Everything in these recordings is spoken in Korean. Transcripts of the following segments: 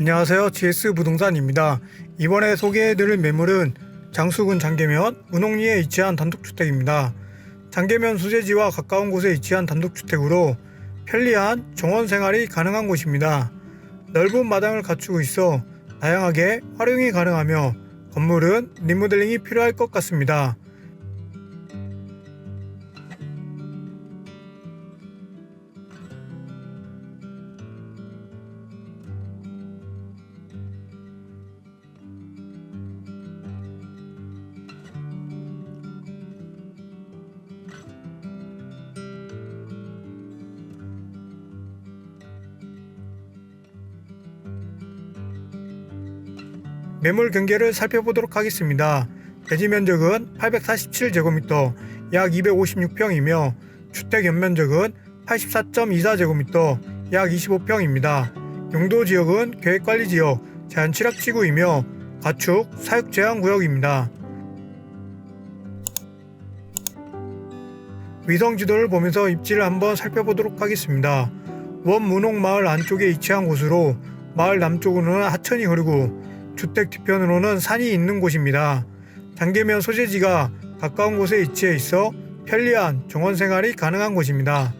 안녕하세요. GS 부동산입니다. 이번에 소개해드릴 매물은 장수군 장계면 문옥리에 위치한 단독주택입니다. 장계면 수제지와 가까운 곳에 위치한 단독주택으로 편리한 정원 생활이 가능한 곳입니다. 넓은 마당을 갖추고 있어 다양하게 활용이 가능하며 건물은 리모델링이 필요할 것 같습니다. 매물 경계를 살펴보도록 하겠습니다. 대지 면적은 847제곱미터, 약 256평이며 주택 연면적은 84.24제곱미터, 약 25평입니다. 용도 지역은 계획관리 지역, 제한 취락지구이며 가축 사육 제한 구역입니다. 위성 지도를 보면서 입지를 한번 살펴보도록 하겠습니다. 원문옥 마을 안쪽에 위치한 곳으로 마을 남쪽으로는 하천이 흐르고 주택 뒤편으로는 산이 있는 곳입니다. 장계면 소재지가 가까운 곳에 위치해 있어 편리한 정원 생활이 가능한 곳입니다.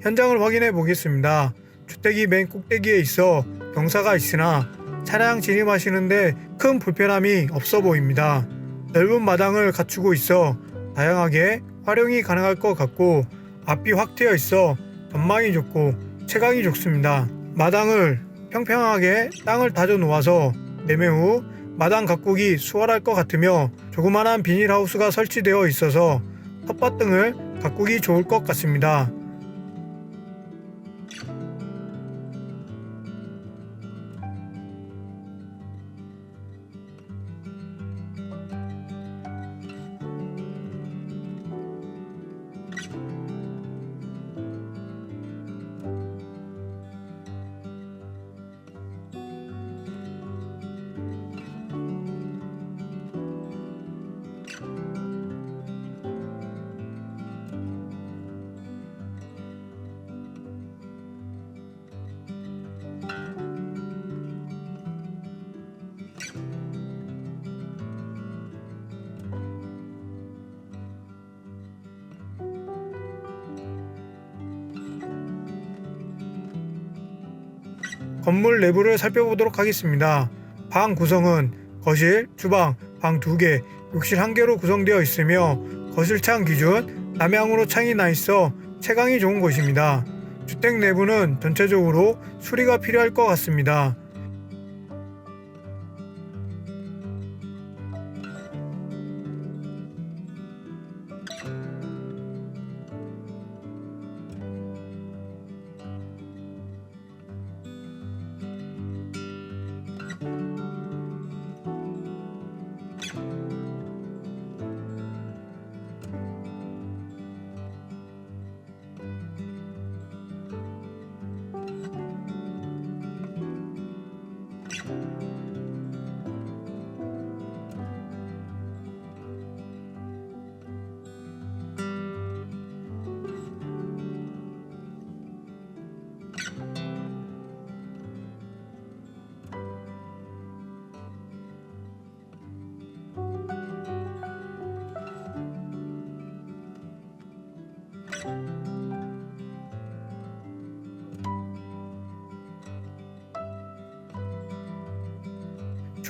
현장을 확인해 보겠습니다. 주택이 맨 꼭대기에 있어 경사가 있으나 차량 진입하시는데 큰 불편함이 없어 보입니다. 넓은 마당을 갖추고 있어 다양하게 활용이 가능할 것 같고 앞이 확 트여 있어 전망이 좋고 채광이 좋습니다. 마당을 평평하게 땅을 다져 놓아서 매매 후 마당 가꾸기 수월할 것 같으며 조그만한 비닐하우스가 설치되어 있어서 텃밭 등을 가꾸기 좋을 것 같습니다. 건물 내부를 살펴보도록 하겠습니다. 방 구성은 거실, 주방, 방 2개, 욕실 1개로 구성되어 있으며 거실 창 기준 남향으로 창이 나 있어 채광이 좋은 곳입니다. 주택 내부는 전체적으로 수리가 필요할 것 같습니다.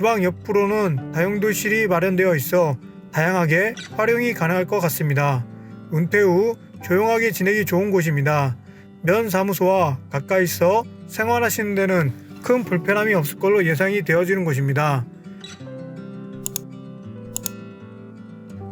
주방 옆으로는 다용도실이 마련되어 있어 다양하게 활용이 가능할 것 같습니다. 은퇴 후 조용하게 지내기 좋은 곳입니다. 면 사무소와 가까이 있어 생활하시는 데는 큰 불편함이 없을 걸로 예상이 되어지는 곳입니다.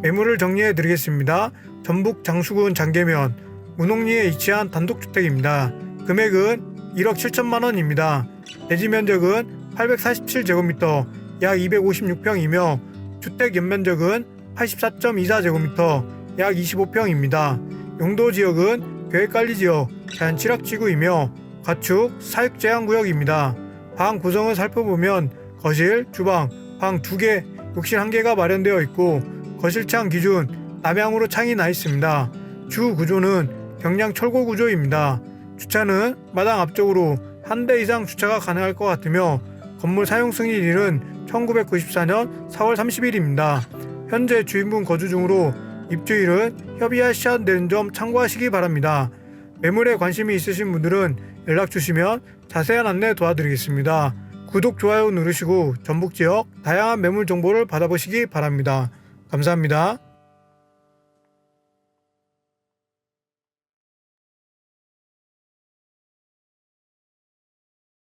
매물을 정리해 드리겠습니다. 전북 장수군 장계면 문옥리에 위치한 단독주택입니다. 금액은 1억 7천만 원입니다. 대지 면적은 847제곱미터, 약 256평이며 주택 연면적은 84.24제곱미터, 약 25평입니다. 용도 지역은 계획관리지역, 자연취락지구이며 가축 사육 제한구역입니다. 방 구성을 살펴보면 거실, 주방, 방 2개, 욕실 1개가 마련되어 있고 거실창 기준 남향으로 창이 나 있습니다. 주 구조는 경량 철골 구조입니다. 주차는 마당 앞쪽으로 한 대 이상 주차가 가능할 것 같으며 건물 사용 승인일은 1994년 4월 30일입니다. 현재 주인분 거주 중으로 입주일은 협의하셔야 되는 점 참고하시기 바랍니다. 매물에 관심이 있으신 분들은 연락 주시면 자세한 안내 도와드리겠습니다. 구독, 좋아요 누르시고 전북 지역 다양한 매물 정보를 받아보시기 바랍니다. 감사합니다.